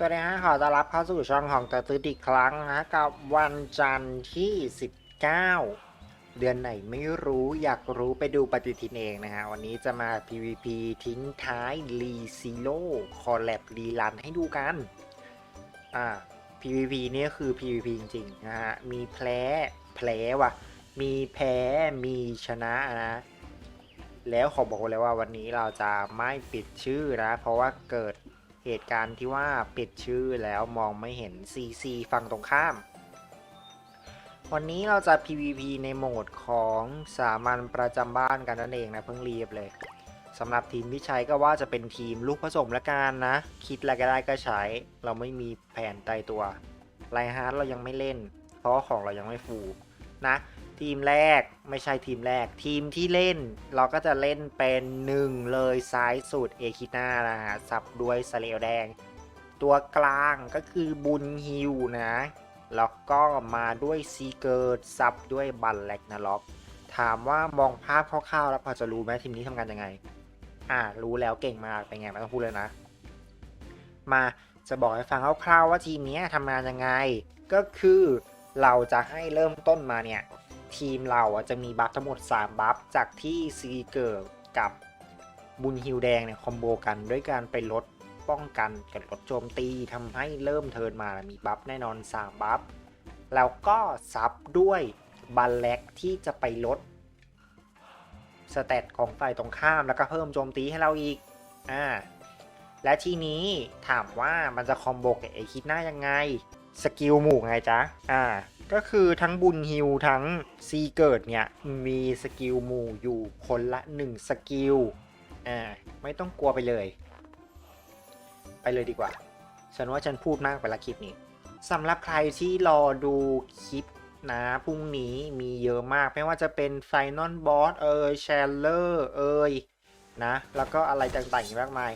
สวัสดีฮะขอต้อนรับเข้าสู่ช่องของตะตืดอีกครั้งนะกับวันจันทร์ที่ 19 เดือนไหนไม่รู้อยากรู้ไปดูปฏิทินเองนะฮะ วันนี้จะมา PVP ทิ้งท้ายรีซิโ o คอลแลบรีลันให้ดูกัน อ่า PVP นี่คือ PVP จริงๆนะฮะ มีแพ้แพ้ว่ะ มีแพ้มีชนะนะแล้วขอบอกเลยว่าวันนี้เราจะไม่ปิดชื่อนะ เพราะว่าเกิด เหตุการณ์ที่ว่าปิดชื่อแล้วมองไม่เห็น CC ฝั่งตรงข้าม วันนี้เราจะ PVP ในโหมดของสามัญประจำบ้านกันนั่นเองนะเพิ่งรีบเลยสำหรับทีมที่ใช้ก็ว่าจะเป็นทีมลูกผสมละกันนะ คิดอะไรก็ได้ก็ใช้ เราไม่มีแผนตายตัวไลฮาร์ดเรายังไม่เล่น เพราะของเรายังไม่ฟูนะ ทีมแรกไม่ใช่ทีมแรก ทีมที่เล่นเราก็จะเล่นเป็นหนึ่งเลยซ้ายสุดเอคิน่านะฮะสับด้วยสเลลแดง ตัวกลางก็คือบุญฮิวนะ แล้วก็มาด้วยซีเกิร์ดซับด้วยบัลแลกนาล็อก ถามว่ามองภาพคร่าวๆแล้วพอจะรู้ไหมทีมนี้ทำงานยังไง อ่ารู้แล้วเก่งมากเป็นไงไม่ต้องพูดเลยนะ มาจะบอกให้ฟังคร่าวๆว่าทีมนี้ทำงานยังไง ก็คือเราจะให้เริ่มต้นมาเนี่ย ทีมเราจะมีบัฟทั้งหมด 3 บัฟจากที่ซีเกิร์กับบุญฮิวแดงเนี่ยคอมโบกันด้วยการไปลดป้องกันกับลดโจมตีทำให้เริ่มเทิร์นมามีบัฟแน่นอน 3 บัฟแล้วก็ซับด้วยบัลแลกที่จะไปลดสเตตของฝ่ายตรงข้ามแล้วก็เพิ่มโจมตีให้เราอีกอ่าและทีนี้ถามว่ามันจะคอมโบกับไอคิดหน้ายังไง สกิลหมู่ไงจ๊ะอ่า ก็คือทั้งบุญฮิวทั้งซีเกิดเนี่ย มีสกิลมูอยู่คนละ 1 สกิล อ่า ไม่ต้องกลัวไปเลย ไปเลยดีกว่า ฉันว่าฉันพูดมากไปละคลิปนี้สำหรับใครที่รอดูคลิปนะพรุ่งนี้มีเยอะมาก ไม่ว่าจะเป็นไฟนอลบอสเอ่ยแชลเลอร์เอ่ยนะ แล้วก็อะไรต่างๆอีกมากมาย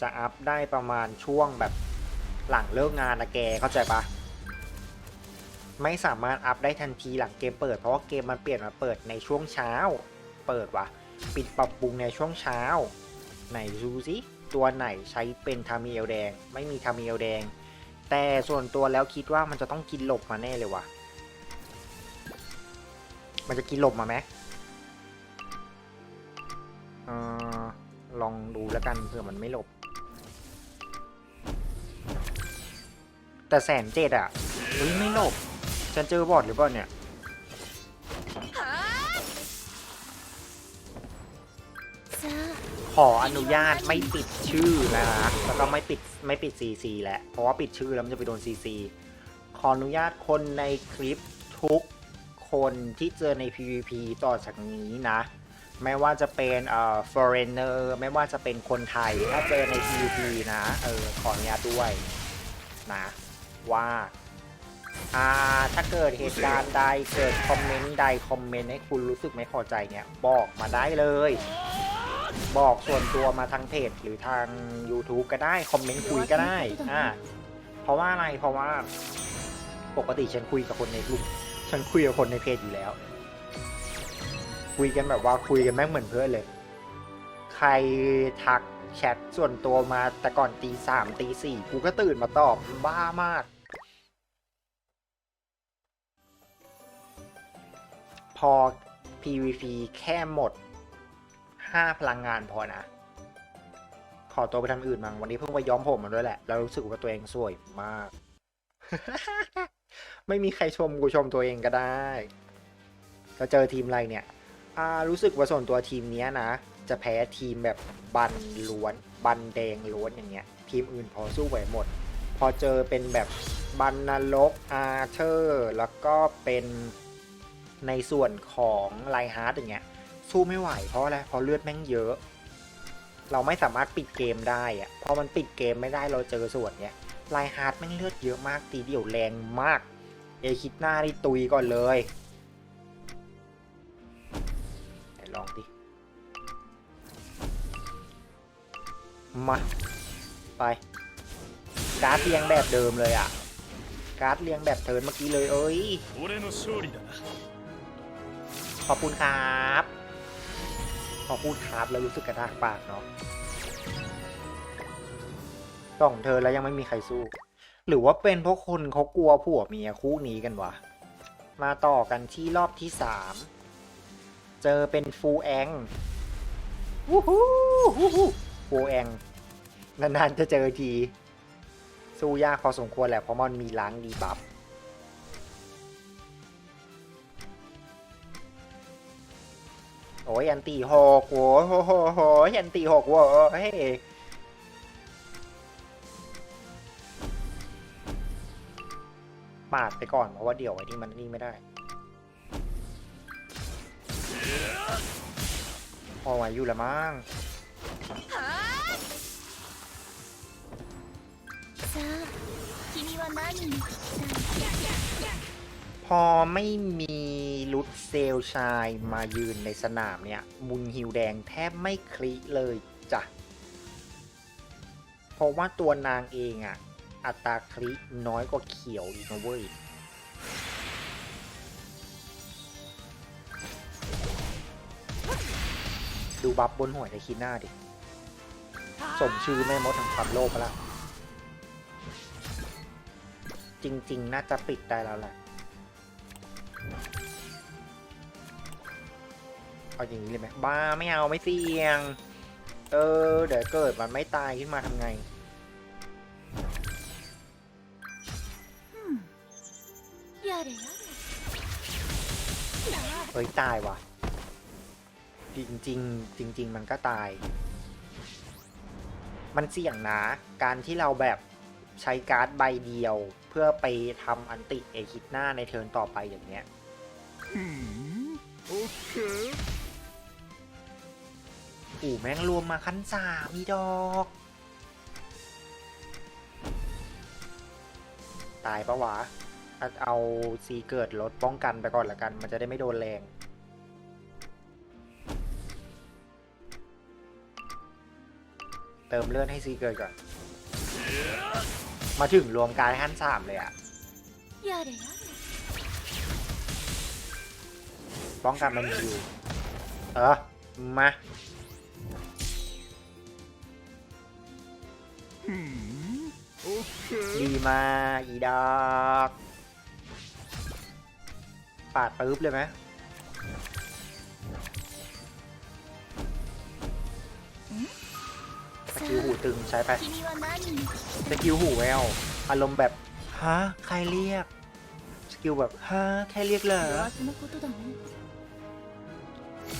จะอัพได้ประมาณช่วงแบบหลังเลิกงานนะแกเข้าใจปะ ไม่สามารถอัพได้ทันทีหลังเกมเปิด เพราะว่าเกมมันเปลี่ยนมาเปิดในช่วงเช้า เปิดวะปิดปรับปรุงในช่วงเช้า ไหนดูสิตัวไหนใช้เป็นทามิเอลแดง ไม่มีทามิเอลแดง แต่ส่วนตัวแล้วคิดว่ามันจะต้องกินหลบมาแน่เลยวะมันจะกินหลบมาไหมออลองดูแล้วกันเผื่อมันไม่หลบ แต่แสนเจ็ดอะเฮ้ยไม่หลบ ฉันเจอบอดหรือเปล่าเนี่ย ขออนุญาตไม่ปิดชื่อนะ แล้วก็ไม่ปิดไม่ปิด CC แหละ เพราะว่าปิดชื่อแล้วมันจะไปโดน CC ขออนุญาตคนในคลิปทุกคนที่เจอใน PVP ต่อจากนี้นะ ไม่ว่าจะเป็นเอ่อ foreigner ไม่ว่าจะเป็นคนไทย ถ้าเจอใน PVP นะ เออ ขออนุญาตด้วยนะว่า อ่าถ้าเกิดเหตุการณ์ใดเกิดคอมเมนต์ใดคอมเมนต์ให้คุณรู้สึกไม่พอใจเนี่ยบอกมาได้เลย บอกส่วนตัวมาทางเพจหรือทาง YouTube ก็ได้คอมเมนต์คุยก็ได้อ่าเพราะว่าอะไรเพราะว่าปกติฉันคุยกับคนในกลุ่มฉันคุยกับคนในเพจอยู่แล้ว คุยกันแบบว่าคุยกันแม่งเหมือนเพื่อนเลย ใครทักแชทส่วนตัวมาแต่ก่อนตีสามตีสี่กูก็ตื่นมาตอบบ้ามาก พอ PVP แค่หมด 5 พลังงานพอนะ ขอตัวไปทำอื่นมั้งวันนี้เพิ่งไปย้อมผมมาด้วยแหละ แล้วรู้สึกว่าตัวเองสวยมาก ไม่มีใครชมกูชมตัวเองก็ได้ก็เจอทีมอะไรเนี่ยรู้สึกว่าส่วนตัวทีมนี้นะ จะแพ้ทีมแบบบันล้วน บันแดงล้วนอย่างเงี้ย ทีมอื่นพอสู้ไหวหมด พอเจอเป็นแบบบันนรกอาเธอร์ แล้วก็เป็น ในส่วนของไลฮาร์ดอย่างเงี้ยสู้ไม่ไหวเพราะอะไรเพราะเลือดแม่งเยอะ เราไม่สามารถปิดเกมได้อะพอมันปิดเกมไม่ได้เราเจอส่วนเนี้ยไลฮาร์ดแม่งเลือดเยอะมากตีเดียวแรงมาก เอคิดหน้านี่ตุยก่อนเลยไหลองดิ มา ไป การ์ดเรียงแบบเดิมเลยอะ การ์ดเรียงแบบเทินเมื่อกี้เลยเอ้ย ขอบคุณครับพอพูดครับแล้วรู้สึกกระดากปากเนาะส่องเธอแล้วยังไม่มีใครสู้ หรือว่าเป็นเพราะคนเขากลัวผัวเมียคู่นี้กันวะ มาต่อกันที่รอบที่สาม เจอเป็นฟูแองวู้ฮู้วู้ฮู้ฟูแองนานๆจะเจอที สู้ยากพอสมควรแหละเพราะมันมีล้างดีบัฟ ยอันตีหกโว้ยโหโหโหยอันตีหกโว้ยปาดไปก่อนเพราะว่าเดี๋ยวไอ้นี่มันนี่ไม่ได้ พอไหวอยู่ละมั้ง さあ君は何に聞きたい พอไม่มีลุดเซลชายมายืนในสนามเนี่ย มุนฮิวแดงแทบไม่คลิเลยจ้ะ เพราะว่าตัวนางเองอะอัตราคลิน้อยกว่าเขียวอีกนะเว้ยดูบัฟบนหัวในคีน้าดิ สมชื่อแม่มดแห่งความโลภแล้ว จริง ๆ น่าจะปิดได้แล้วแหละ เอาอย่างนี้เลยไหมบ้าไม่เอาไม่เสี่ยง เออ เดี๋ยวเกิดมันไม่ตายขึ้นมาทำไง やれやれ เฮ้ย ตายว่ะ จริง ๆ จริง ๆ มันก็ตาย มันเสี่ยงนะ การที่เราแบบใช้การ์ดใบเดียว เพื่อไปทำอันติเอคิดหน้าในเทิร์นต่อไปอย่างเงี้ย โอ้แม่งรวมมาขั้นสามมีดอก ตายปะวะ เอาซีเกิดลดป้องกันไปก่อนละกัน มันจะได้ไม่โดนแรง เติมเลือดให้ซีเกิดก่อน มาถึงรวมกายขั้นสามเลยอะป้องกันมันอยู่ เออ มา ดีมากอีดอกปาดปึ๊บเลยไหมสกิลหูตึงใช้ไปสกิลหูแววอารมณ์แบบฮะใครเรียก สกิลแบบฮะใครเรียกเหรอ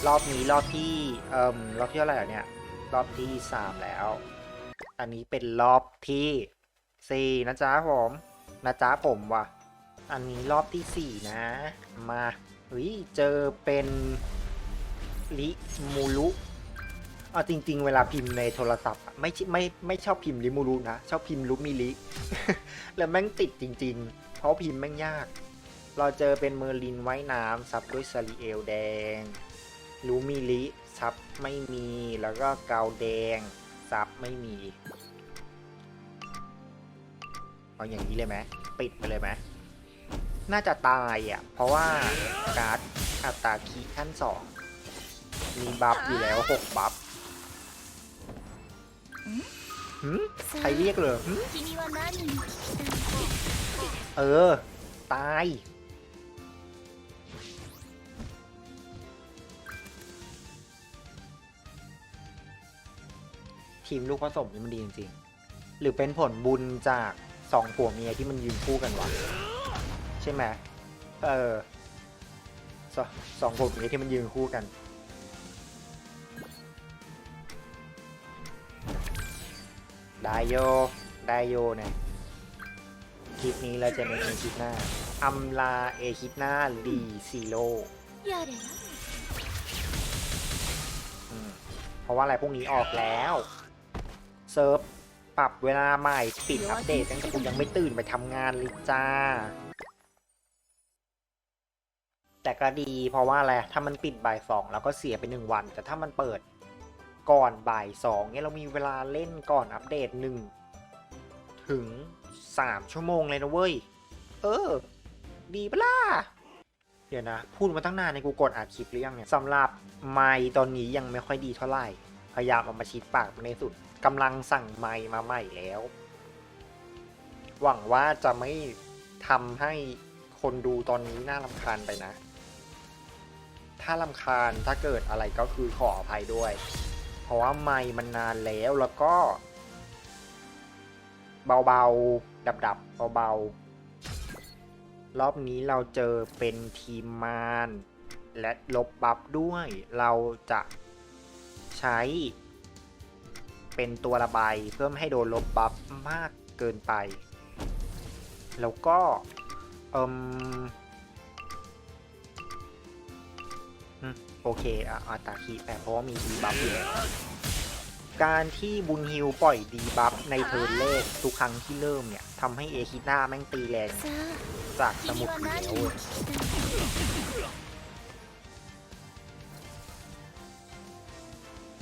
รอบนี้รอบที่เอ่อรอบที่เท่าไหร่เนี่ย รอบที่สามแล้ว อันนี้เป็นรอบที่สี่นะจ๊ะผมนะจ๊ะผมว่ะ อันนี้รอบที่สี่นะ มาเฮ้ยเจอเป็นลิมูรุเอาจริง ๆ เวลาพิมพ์ในโทรศัพท์ไม่ไม่ไม่ชอบพิมพ์ลิมูรุนะ ชอบพิมพ์ลุมิลิ แล้วแม่งติดจริง ๆ เพราะพิมพ์แม่งยาก เราเจอเป็นเมอร์ลินไว้น้ำซับด้วยซาริเอลแดงลูมิลิซับไม่มีแล้วก็เกาแดง ซับไม่มี เอาอย่างนี้เลยไหมปิดไปเลยไหมน่าจะตายอะ เพราะว่าการ์ดอัตาคีขั้นสองมีบัฟอยู่แล้วหกบัฟใครเรียกเลยเออ ตาย ทีมลูกผสมนี่มันดีจริงๆ หรือเป็นผลบุญจากสองผัวเมียที่มันยืนคู่กันวะใช่ไหมเออสสองผัวเมียที่มันยืนคู่กัน ไดโยไดโยเนี่ยคลิปนี้เราจะเน้นเอคิปหน้าอัมลาเอคิดหน้าดีซีโรเพราะว่าอะไรพวกนี้ออกแล้ว เซิร์ฟปรับเวลาใหม่ปิดอัปเดตตั้งแต่กูยังไม่ตื่นไปทำงานเลยจ้า แต่ก็ดีเพราะว่าอะไร ถ้ามันปิดบ่ายสองเราก็เสียไปหนึ่งวัน แต่ถ้ามันเปิดก่อนบ่ายสองเนี่ยเรามีเวลาเล่นก่อนอัปเดตหนึ่งถึงสามชั่วโมงเลยนะเว้ย เออ ดีปะล่ะเดี๋ยวนะ พูดมาตั้งนานในกูกดอัดคลิปหรือยังเนี่ยสำหรับไมค์ตอนนี้ยังไม่ค่อยดีเท่าไหร่ พยายามเอามาชิดปากในสุดกำลังสั่งไมค์มาใหม่แล้ว หวังว่าจะไม่ทำให้คนดูตอนนี้น่ารำคาญไปนะ ถ้าลำคาญถ้าเกิดอะไรก็คือขออภัยด้วย เพราะว่าไม่มันนานแล้วแล้วก็ เบาๆ ดับๆเบาๆ รอบนี้เราเจอเป็นทีมมารและลบบัฟด้วย เราจะ ใช้ เป็นตัวระบายเพื่อไม่ให้โดนลบบัฟมากเกินไป แล้วก็เอิมโอเคอะาตาคีแต่เพราะว่ามีดีบัฟอยู่การที่บุญฮิวปล่อยดีบัฟในเทิร์นแรกทุกครั้งที่เริ่มเนี่ยทำให้เอคิน่าแม่งตีแรงจากสมุดเดียว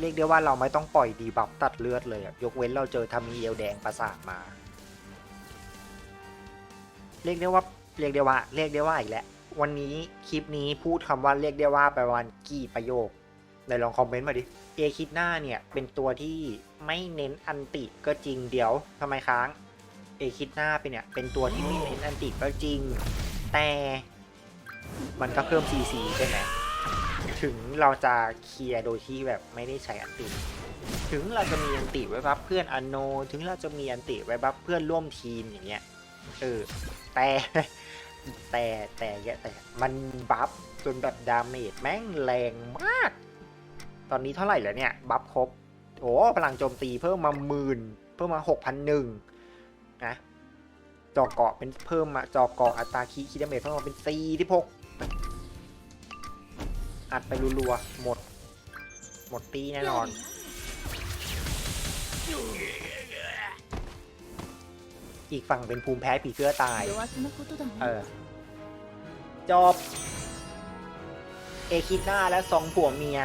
เรียกได้ว่าเราไม่ต้องปล่อยดีบัฟตัดเลือดเลยยกเว้นเราเจอทามีเอลแดงประสาทมา เรียกได้ว่าเรียกได้ว่า เรียกได้ว่าอีกแหละวันนี้คลิปนี้พูดคำว่าเรียกได้ว่าไปวันกี่ประโยคในลองคอมเมนต์มาดิเอคิดหน้าเนี่ยเป็นตัวที่ไม่เน้นอันติก็จริงเดี๋ยวทำไมค้างเอคิดหน้าไปเนี่ยเป็นตัวที่ไม่เน้นอันติก็จริง แต่มันก็เพิ่มซีซีใช่ไหม ถึงเราจะเคลียร์โดยที่แบบไม่ได้ใช้อันติ ถึงเราจะมีอันติไว้บัฟเพื่อนอโน ถึงเราจะมีอันติไว้บัฟเพื่อนร่วมทีมอย่างเงี้ย เออ แต่แต่แต่แต่มันบัฟจนแบบดาเมจแม่งแรงมาก ตอนนี้เท่าไหร่แล้วเนี่ย บัฟครบ โอ้พลังโจมตีเพิ่มมาหมื่นเพิ่มมาหกพันหนึ่งนะจอเกาะเป็นเพิ่มมาจอเกาะอัตราคีคีดาเมจเพิ่มมาเป็นสี่ที่พก อัดไปรัวๆ หมด หมดตีแน่นอน อีกฝั่งเป็นภูมิแพ้ผีเสื้อตาย เออ จบ เอคิดหน้าและสองผัวเมีย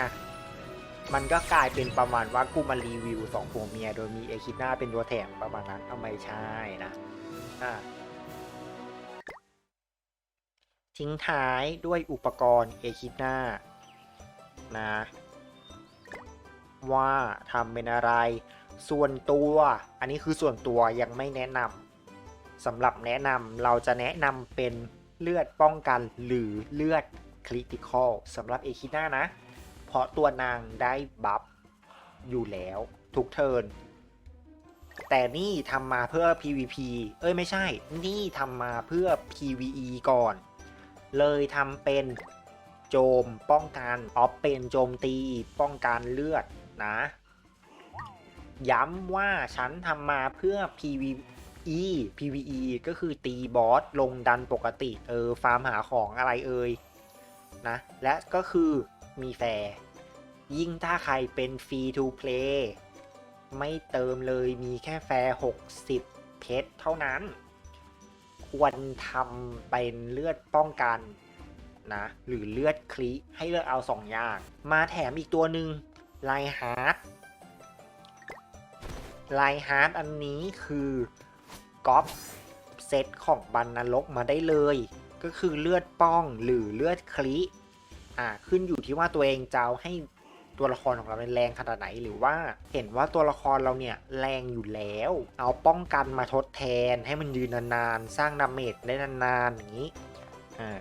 มันก็กลายเป็นประมาณว่ากูมารีวิวสองผัวเมีย โดยมีเอคิดหน้าเป็นตัวแถมประมาณนั้นทำไมใช่นะ อ่าทิ้งท้ายด้วยอุปกรณ์เอคิดหน้า นะ ว่าทำเป็นอะไร ส่วนตัว อันนี้คือส่วนตัวยังไม่แนะนำสำหรับแนะนำเราจะแนะนำเป็นเลือดป้องกันหรือเลือดคริติคอลสำหรับเอคิน่านะ เพราะตัวนางได้บัฟอยู่แล้วทุกเทิร์นแต่นี่ทำมาเพื่อ PVP เอ้ยไม่ใช่ นี่ทำมาเพื่อ PVE ก่อน เลยทำเป็น โจมป้องกันออฟเป็นโจมตีป้องกันเลือดนะ ย้ำว่าฉันทำมาเพื่อ PVE PVE ก็คือตีบอสลงดันปกติเออฟาร์มหาของอะไรเอ่ยนะ และก็คือมีแฟร์ยิ่งถ้าใครเป็นฟรีทูเพลย์ไม่เติมเลยมีแค่แฟร์ 60 เพชรเท่านั้น ควรทำเป็นเลือดป้องกัน นะ หรือเลือดคลิให้เลือกเอาสองอย่าง มาแถมอีกตัวหนึ่งไลฮาร์ดไลฮาร์ดอันนี้คือก๊อปเซตของบันนรกมาได้เลย ก็คือเลือดป้องหรือเลือดคลิอ่าขึ้นอยู่ที่ว่าตัวเองจะเอาให้ตัวละครของเราเป็นแรงขนาดไหนหรือว่าเห็นว่าตัวละครเราเนี่ยแรงอยู่แล้ว เอาป้องกันมาทดแทนให้มันยืนนานๆ สร้างดาเมจได้นานๆอย่างนี้อ่า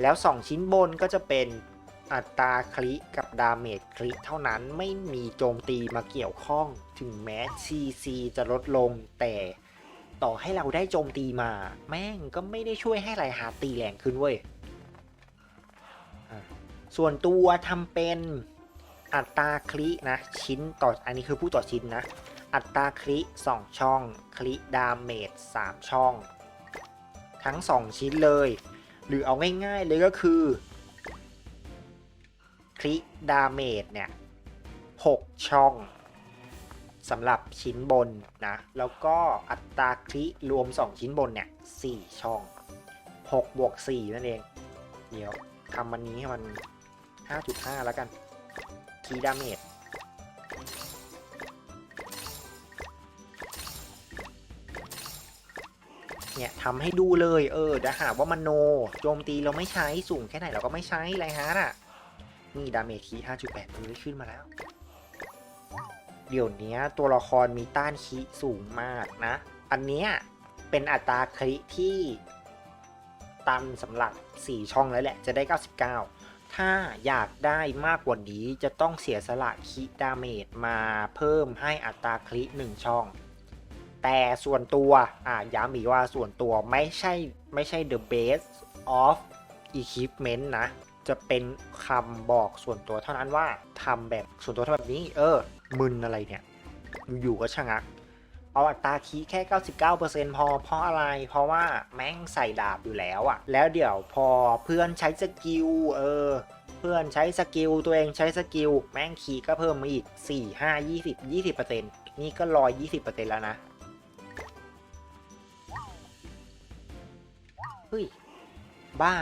แล้ว 2 ชิ้นบนก็จะเป็นอัตราคลิกับดาเมจคลิเท่านั้นไม่มีโจมตีมาเกี่ยวข้องถึงแม้ CC จะลดลงแต่ต่อให้เราได้โจมตีมา แม่งก็ไม่ได้ช่วยให้ไรฮาร์ตีแรงขึ้นเว้ย ส่วนตัวทำเป็นอัตราคลินะ ชิ้นต่ออันนี้คือผู้ต่อชิ้นนะ อัตราคลิ2ช่อง คลิดาเมจ3ช่อง ทั้ง 2 ชิ้นเลย หรือเอาง่ายๆเลยก็คือคลิกดาเมจเนี่ย 6 ช่องสำหรับชิ้นบนนะ แล้วก็อัตราคลิรวม 2 ชิ้นบนเนี่ย 4 ช่อง 6 บวก 4 นั่นเอง เดี๋ยวทำมันนี้ให้มัน 5.5 แล้วกันคลิดาเมจ เนี่ยทำให้ดูเลยเออถ้าหากว่ามันโน โจมตีเราไม่ใช้สูงแค่ไหนเราก็ไม่ใช้ไรฮาร์ดอะ นี่ดาเมจคี5.8มันได้ขึ้นมาแล้ว เดี๋ยวนี้ตัวละครมีต้านคีสูงมากนะ อันเนี้ยเเป็นอัตราคริที่ตันสำหรับ 4 ช่องแล้วแหละ จะได้ 99 ถ้าอยากได้มากกว่านี้จะต้องเสียสละคิดาเมจมาเพิ่มให้อัตราคลิ1ช่อง แต่ส่วนตัวอ่าย้ำอีกว่าส่วนตัวไม่ใช่ไม่ใช่ the base of equipment นะ จะเป็นคำบอกส่วนตัวเท่านั้นว่าทำแบบส่วนตัวทำแบบนี้ เออ มึนอะไรเนี่ย อยู่ๆก็ชะงัก เอาอัตราคีย์แค่ 99%พอเพราะอะไร เพราะว่าแม่งใส่ดาบอยู่แล้วอะแล้วเดี๋ยวพอเพื่อนใช้สกิลเออเพื่อนใช้สกิลตัวเองใช้สกิลแม่งคีก็เพิ่มมาอีก 4 5 20 20%นี่ก็รอย20%แล้วนะ ฮ้ย บ้า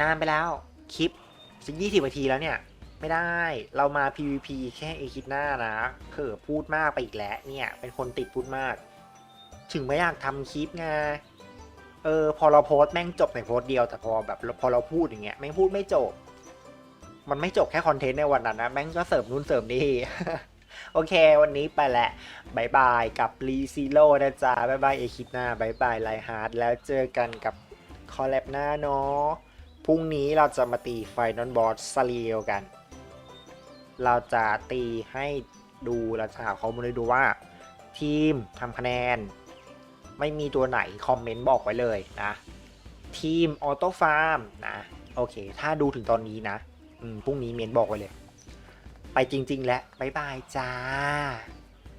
นานไปแล้ว คลิปจะ20นาทีแล้วเนี่ย ไม่ได้เรามา PVP แค่เอคิดหน้านะเผลอพูดมากไปอีกแล้วเนี่ย เป็นคนติดพูดมาก ถึงไม่อยากทำคลิปไงเออพอเราโพสแม่งจบในโพสเดียวแต่พอแบบพอเราพูดอย่างเงี้ยแม่งพูดไม่จบ มันไม่จบแค่คอนเทนต์ในวันนั้นนะแม่งก็เสริมนู่นเสริมนี่โอเค วันนี้ไปแหละบายบายกับรีซีโร่นะจ๊ะบายบายเอคิดหน้าบายบายไลฮาร์ดแล้วเจอกันกับ คอลแลบหน้าเนาะพรุ่งนี้เราจะมาตีไฟนอลบอสซาเรียลกัน เราจะตีให้ดูเราจะหาข้อมูลให้ดูว่า ทีมทำคะแนน ไม่มีตัวไหน คอมเมนต์บอกไว้เลยนะ ทีมออโต้ฟาร์มนะ โอเค ถ้าดูถึงตอนนี้นะพรุ่งนี้เมนบอกไว้เลย ไปจริง ๆ แล้วบ๊ายบายจ้า